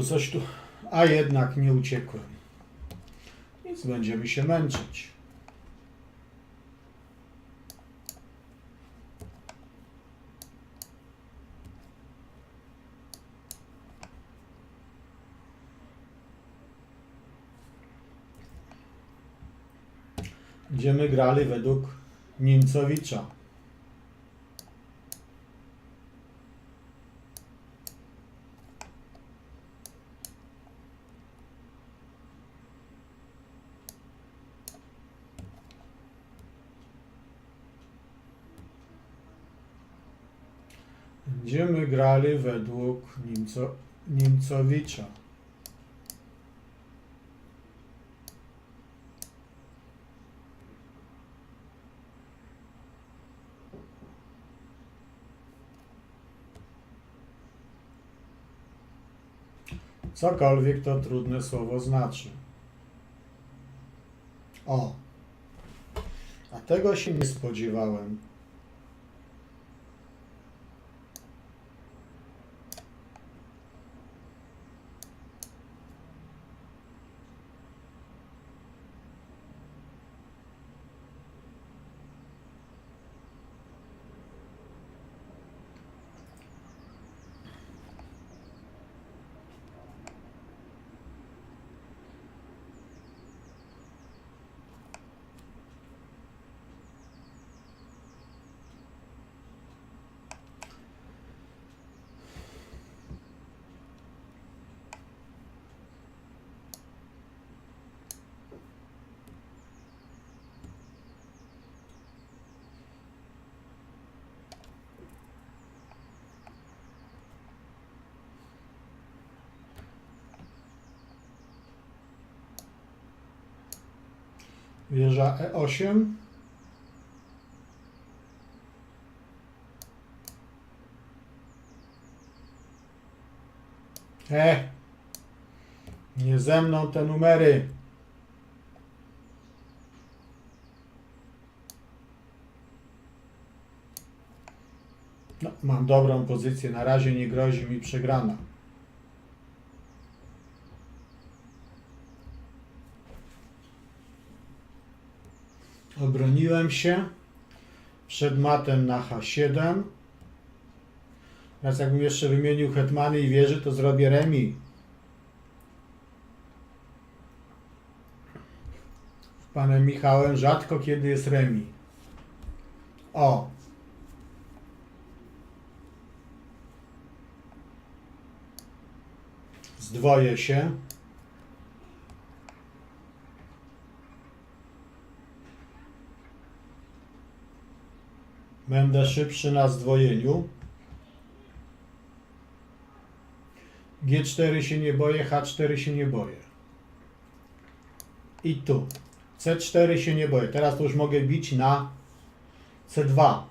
Coś tu, a jednak nie uciekłem. Więc będziemy się męczyć. Będziemy grali według Niemcowicza. Będziemy grali według Niemco, Niemcowicza. Cokolwiek to trudne słowo znaczy. O. A tego się nie spodziewałem. Wieża E E8. E. Nie ze mną te numery. No, mam dobrą pozycję. Na razie nie grozi mi przegrana. Obroniłem się przed matem na H7. Teraz jakbym jeszcze wymienił hetmany i wieży, to zrobię remi. Panem Michałem rzadko kiedy jest remi. O! Zdwoję się. Będę szybszy na zdwojeniu. G4 się nie boję, H4 się nie boję. I tu. C4 się nie boję. Teraz to już mogę bić na C2.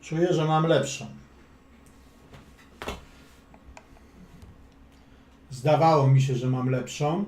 Czuję, że mam lepszą. Zdawało mi się, że mam lepszą.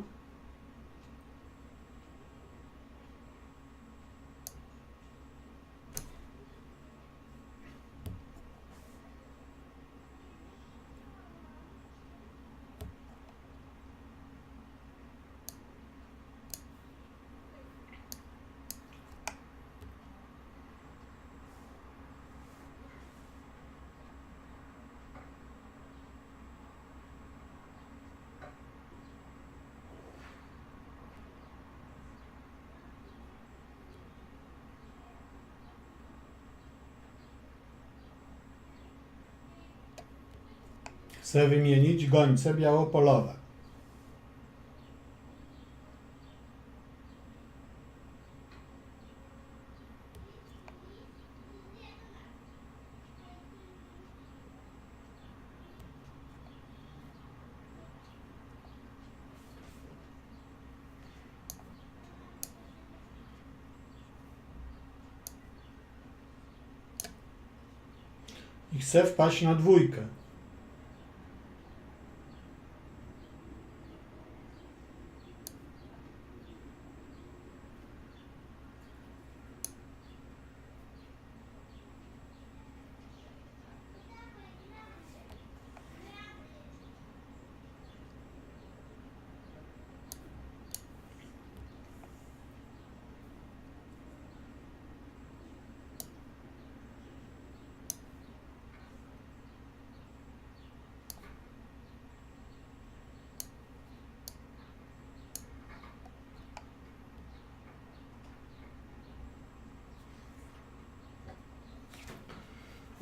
Chcę wymienić gońce białopolowe. I chcę wpaść na dwójkę.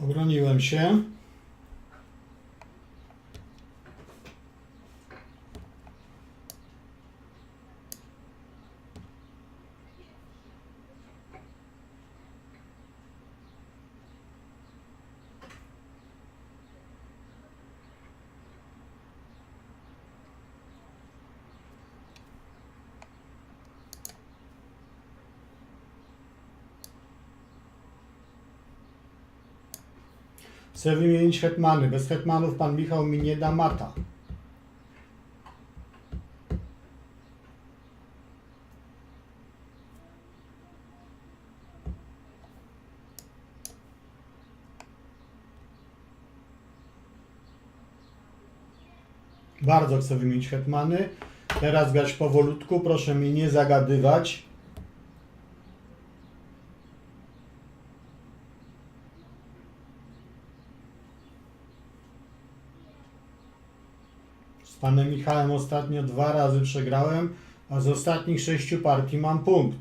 Obroniłem się. Chcę wymienić hetmany. Bez hetmanów pan Michał mi nie da mata. Bardzo chcę wymienić hetmany. Teraz grać powolutku. Proszę mi nie zagadywać. Panem Michałem ostatnio dwa razy przegrałem, a z ostatnich sześciu partii mam punkt.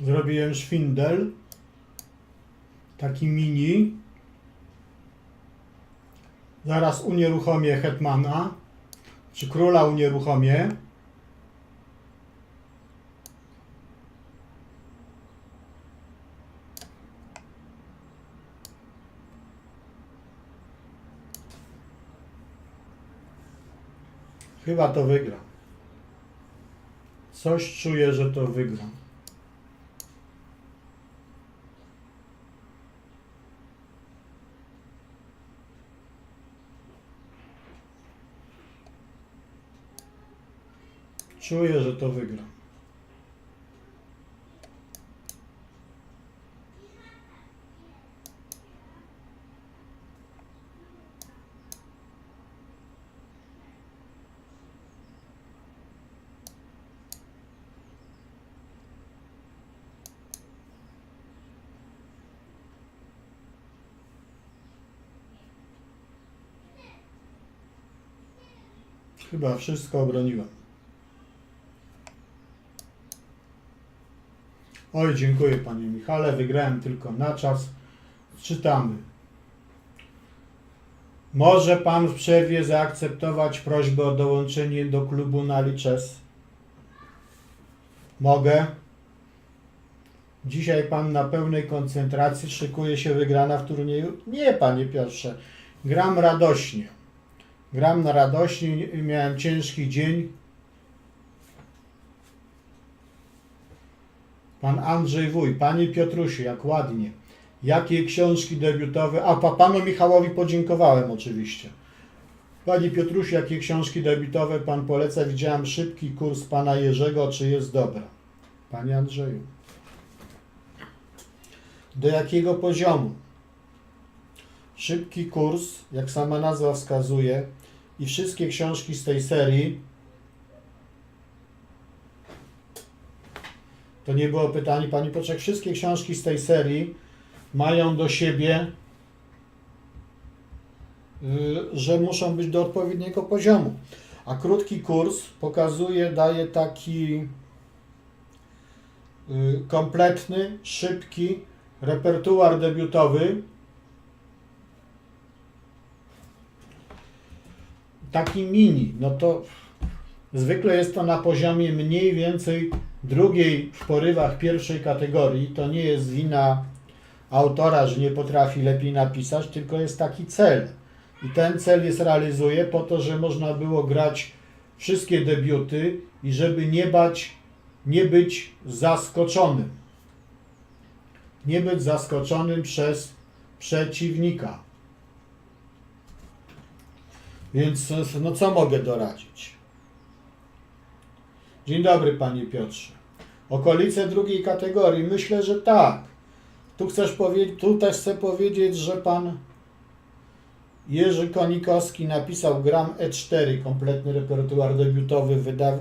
Zrobiłem szwindel. Taki mini. Zaraz unieruchomię hetmana. Czy króla unieruchomię. Chyba to wygram. Coś czuję, że to wygram. Czuję, że to wygram. Chyba wszystko obroniłem. Oj, dziękuję panie Michale, wygrałem tylko na czas. Czytamy. Może pan w przerwie zaakceptować prośbę o dołączenie do klubu na Liczes? Mogę. Dzisiaj pan na pełnej koncentracji szykuje się wygrana w turnieju? Nie, panie Piotrze. Gram radośnie. Gram na radośnie, miałem ciężki dzień. Pan Andrzej Wuj, Panie Piotrusiu, jak ładnie. Jakie książki debiutowe? A pa, Panu Michałowi podziękowałem oczywiście. Panie Piotrusiu, jakie książki debiutowe Pan poleca? Widziałem szybki kurs Pana Jerzego, czy jest dobra? Panie Andrzeju. Do jakiego poziomu? Szybki kurs, jak sama nazwa wskazuje, i wszystkie książki z tej serii To nie było pytanie Pani Poczek. Wszystkie książki z tej serii mają do siebie, y, że muszą być do odpowiedniego poziomu. A krótki kurs pokazuje, daje taki y, kompletny, szybki repertuar debiutowy. Taki mini, no to zwykle jest to na poziomie mniej więcej drugiej w porywach pierwszej kategorii. To nie jest wina autora, że nie potrafi lepiej napisać, tylko jest taki cel. I ten cel jest realizuje po to, że można było grać wszystkie debiuty i żeby nie bać, nie być zaskoczonym. Nie być zaskoczonym przez przeciwnika. Więc no co mogę doradzić? Dzień dobry panie Piotrze. Okolice drugiej kategorii? Myślę, że tak. Tu chcesz powiedzieć, tu też chcę powiedzieć, że pan Jerzy Konikowski napisał Gram E4, kompletny repertuar debiutowy, wydaw,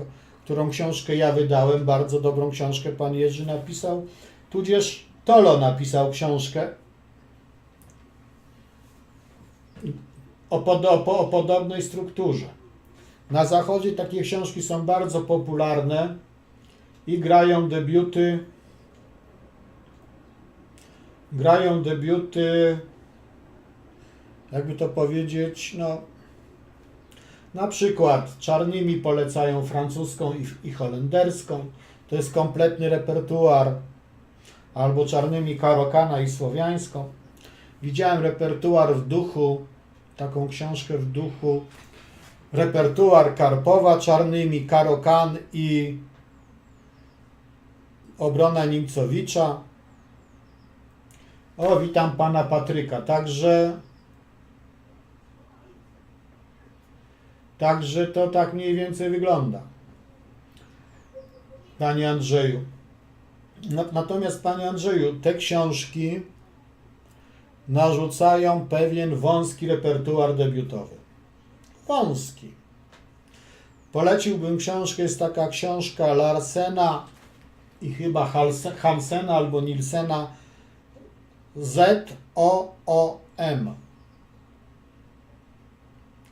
którą książkę ja wydałem, bardzo dobrą książkę pan Jerzy napisał, tudzież Tolo napisał książkę o, pod, o, po- o podobnej strukturze. Na zachodzie takie książki są bardzo popularne i grają debiuty grają debiuty jakby to powiedzieć, no na przykład czarnymi polecają francuską i, i holenderską, to jest kompletny repertuar, albo czarnymi karokana i słowiańską. Widziałem repertuar w duchu, taką książkę w duchu, repertuar Karpowa czarnymi, karokan i obrona Nimcowicza. O, witam pana Patryka. Także Także to tak mniej więcej wygląda. Panie Andrzeju. Na- Natomiast, Panie Andrzeju, te książki narzucają pewien wąski repertuar debiutowy. Wąski. Poleciłbym książkę, jest taka książka Larsena i chyba Hansena albo Nilsena Z-O-O-M.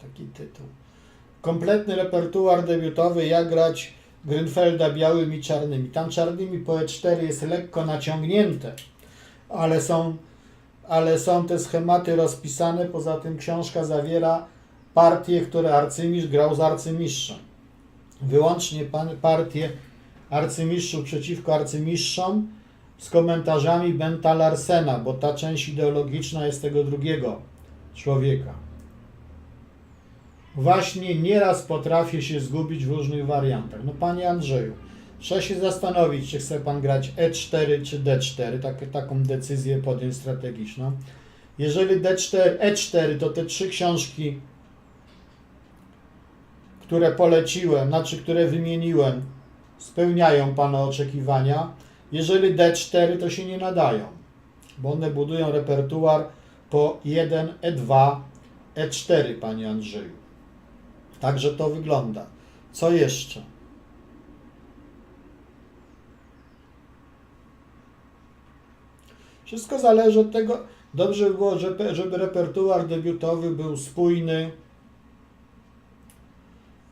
Taki tytuł kompletny repertuar debiutowy, jak grać Grünfelda białymi i czarnymi. Tam czarnymi po E4 jest lekko naciągnięte, ale są, ale są te schematy rozpisane. Poza tym książka zawiera partie, które arcymistrz grał z arcymistrzem. Wyłącznie partie arcymistrzów przeciwko arcymistrzom z komentarzami Benta Larsena, bo ta część ideologiczna jest tego drugiego człowieka właśnie nieraz potrafię się zgubić w różnych wariantach. No panie Andrzeju, trzeba się zastanowić, czy chce pan grać E4 czy D4, tak, taką decyzję podjąć strategiczną. Jeżeli D4, E4 to te trzy książki, które poleciłem, znaczy które wymieniłem, spełniają pana oczekiwania. Jeżeli D4 to się nie nadają, bo one budują repertuar po 1, E2, E4, panie Andrzeju. Także to wygląda. Co jeszcze? Wszystko zależy od tego. Dobrze by było, żeby, żeby repertuar debiutowy był spójny,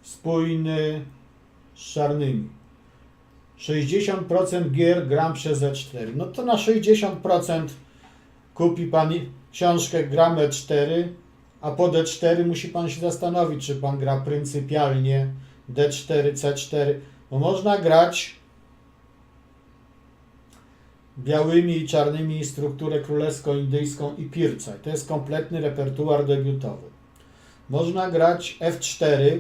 spójny z czarnymi. 60% gier gram przez E4. No to na 60% kupi Pan książkę gram E4, a po D4 musi Pan się zastanowić, czy Pan gra pryncypialnie D4, C4, bo można grać białymi i czarnymi strukturę królewsko-indyjską i pirca. I to jest kompletny repertuar debiutowy. Można grać F4,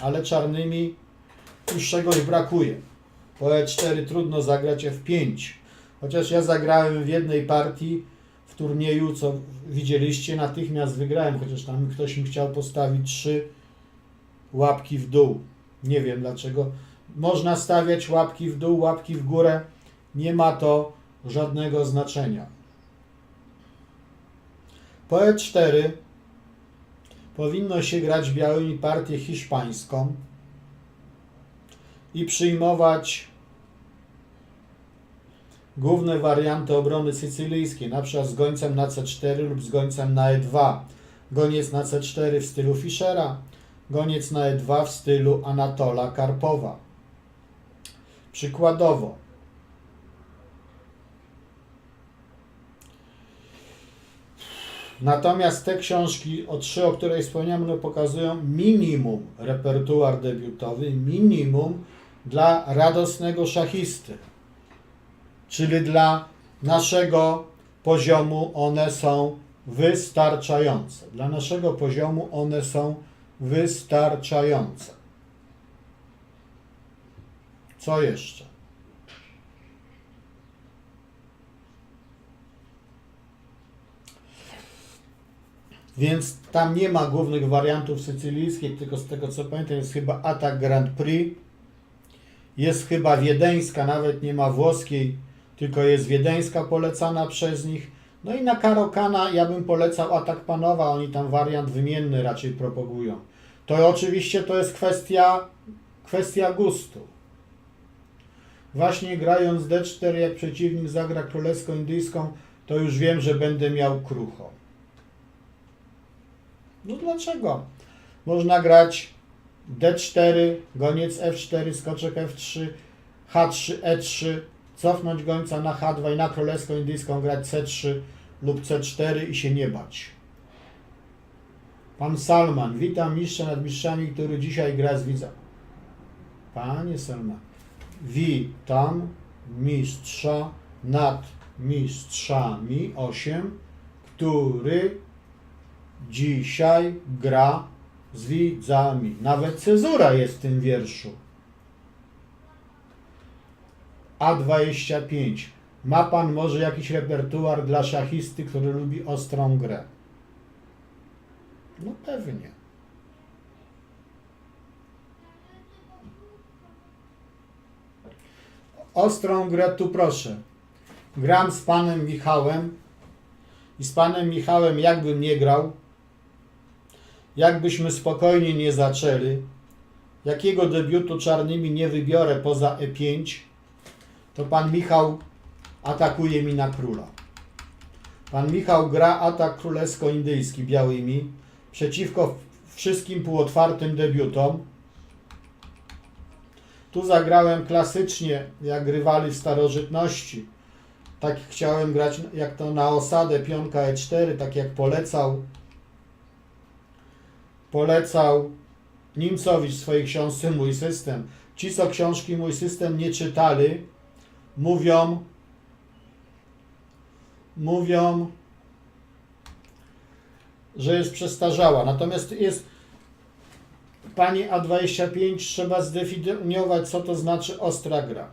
ale czarnymi już czegoś brakuje. Po E4 trudno zagrać F5. Chociaż ja zagrałem w jednej partii w turnieju, co widzieliście, natychmiast wygrałem, chociaż tam ktoś mi chciał postawić trzy łapki w dół. Nie wiem dlaczego. Można stawiać łapki w dół, łapki w górę. Nie ma to żadnego znaczenia. Po E4 powinno się grać białymi partię hiszpańską i przyjmować główne warianty obrony sycylijskiej, na przykład z gońcem na C4 lub z gońcem na E2. Goniec na C4 w stylu Fischera, goniec na E2 w stylu Anatola Karpowa. Przykładowo, Natomiast te książki, o trzy, o której wspomniałem, no pokazują minimum repertuar debiutowy, minimum dla radosnego szachisty. Czyli dla naszego poziomu one są wystarczające. Dla naszego poziomu one są wystarczające. Co jeszcze? Więc tam nie ma głównych wariantów sycylijskich, tylko z tego co pamiętam jest chyba Atak Grand Prix. Jest chyba wiedeńska, nawet nie ma włoskiej, tylko jest wiedeńska polecana przez nich. No i na Karokana ja bym polecał Atak Panowa, oni tam wariant wymienny raczej propagują. To oczywiście to jest kwestia, kwestia gustu. Właśnie grając D4, jak przeciwnik zagra królewsko-indyjską, to już wiem, że będę miał krucho. No dlaczego? Można grać D4, goniec F4, skoczek F3, H3, E3, cofnąć gońca na H2 i na królewską indyjską grać C3 lub C4 i się nie bać. Pan Salman, witam mistrza nad mistrzami, który dzisiaj gra z widza. Panie Salman, witam mistrza nad mistrzami 8, który dzisiaj gra z widzami. Nawet cezura jest w tym wierszu. A25. Ma pan może jakiś repertuar dla szachisty, który lubi ostrą grę? No pewnie. Ostrą grę tu proszę. Gram z panem Michałem i z panem Michałem jakbym nie grał, jakbyśmy spokojnie nie zaczęli, jakiego debiutu czarnymi nie wybiorę poza E5, to pan Michał atakuje mi na króla. Pan Michał gra atak królewsko-indyjski białymi przeciwko wszystkim półotwartym debiutom. Tu zagrałem klasycznie, jak grywali w starożytności. Tak chciałem grać, jak to na osadę pionka E4, tak jak polecał polecał Nimcowicz w swojej książce Mój System. Ci, co książki Mój System nie czytali, mówią, mówią, że jest przestarzała. Natomiast jest Pani A25 trzeba zdefiniować, co to znaczy ostra gra.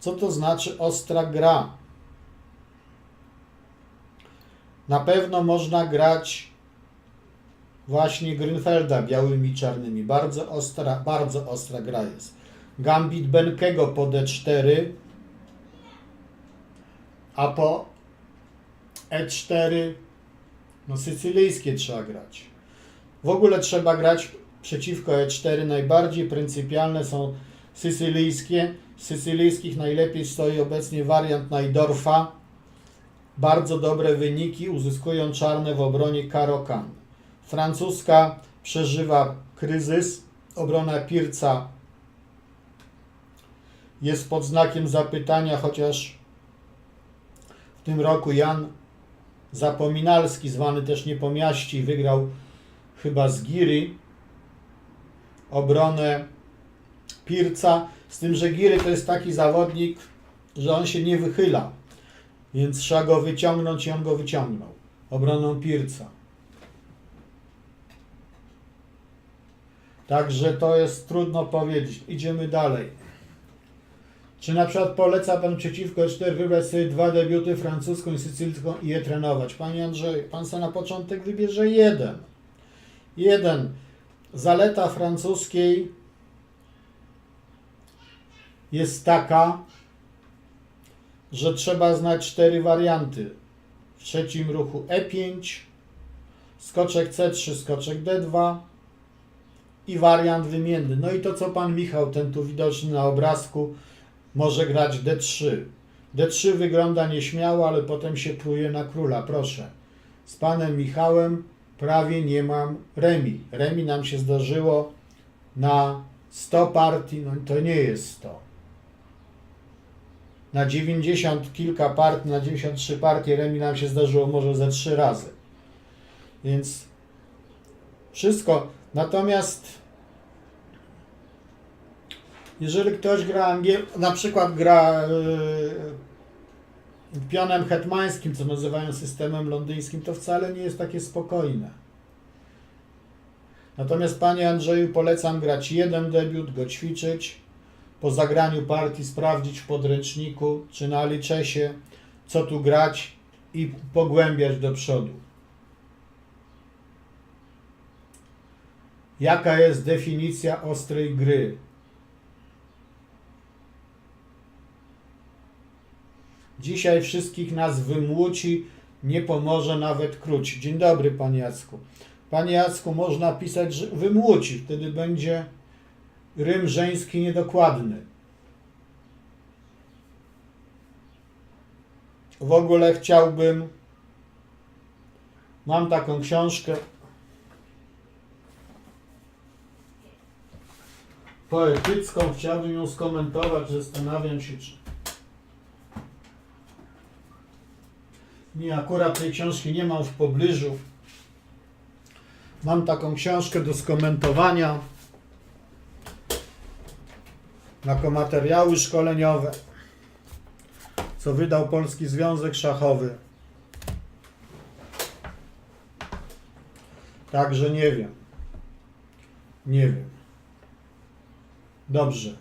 Co to znaczy ostra gra? Na pewno można grać właśnie Grünfelda białymi i czarnymi. Bardzo ostra, bardzo ostra gra jest. Gambit Benkego po D4, a po E4 no sycylijskie trzeba grać. W ogóle trzeba grać przeciwko E4. Najbardziej pryncypialne są sycylijskie. Z sycylijskich najlepiej stoi obecnie wariant Najdorfa. Bardzo dobre wyniki uzyskują czarne w obronie Karokan. Francuska przeżywa kryzys. Obrona Pirca jest pod znakiem zapytania, chociaż w tym roku Jan Zapominalski, zwany też Niepomiaści, wygrał chyba z Giry obronę Pirca. Z tym, że Giry to jest taki zawodnik, że on się nie wychyla, więc trzeba go wyciągnąć i on go wyciągnął obroną Pirca. Także to jest trudno powiedzieć. Idziemy dalej. Czy na przykład poleca Pan przeciwko 4 wybrać sobie dwa debiuty, francuską i sycylijską i je trenować? Panie Andrzej, Pan sobie na początek wybierze jeden. Jeden. Zaleta francuskiej jest taka, że trzeba znać cztery warianty. W trzecim ruchu E5, skoczek C3, skoczek D2 i wariant wymienny. No i to, co Pan Michał, ten tu widoczny na obrazku, może grać D3. D3 wygląda nieśmiało, ale potem się pluje na króla. Proszę. Z panem Michałem prawie nie mam remi. Remi nam się zdarzyło na 100 partii, no to nie jest 100. Na 90 kilka partii, na 93 partie remi nam się zdarzyło może ze 3 razy. Więc wszystko. Natomiast jeżeli ktoś gra angiel, na przykład gra yy, pionem hetmańskim, co nazywają systemem londyńskim, to wcale nie jest takie spokojne. Natomiast Panie Andrzeju polecam grać jeden debiut, go ćwiczyć, po zagraniu partii sprawdzić w podręczniku czy na licesie, co tu grać i pogłębiać do przodu. Jaka jest definicja ostrej gry? Dzisiaj wszystkich nas wymłuci, nie pomoże nawet króć. Dzień dobry, Panie Jacku. Panie Jacku, można pisać, że wymłuci, wtedy będzie rym żeński niedokładny. W ogóle chciałbym, mam taką książkę poetycką, chciałbym ją skomentować, zastanawiam się, czy nie, akurat tej książki nie mam w pobliżu. Mam taką książkę do skomentowania jako materiały szkoleniowe, co wydał Polski Związek Szachowy. Także nie wiem. Nie wiem. Dobrze.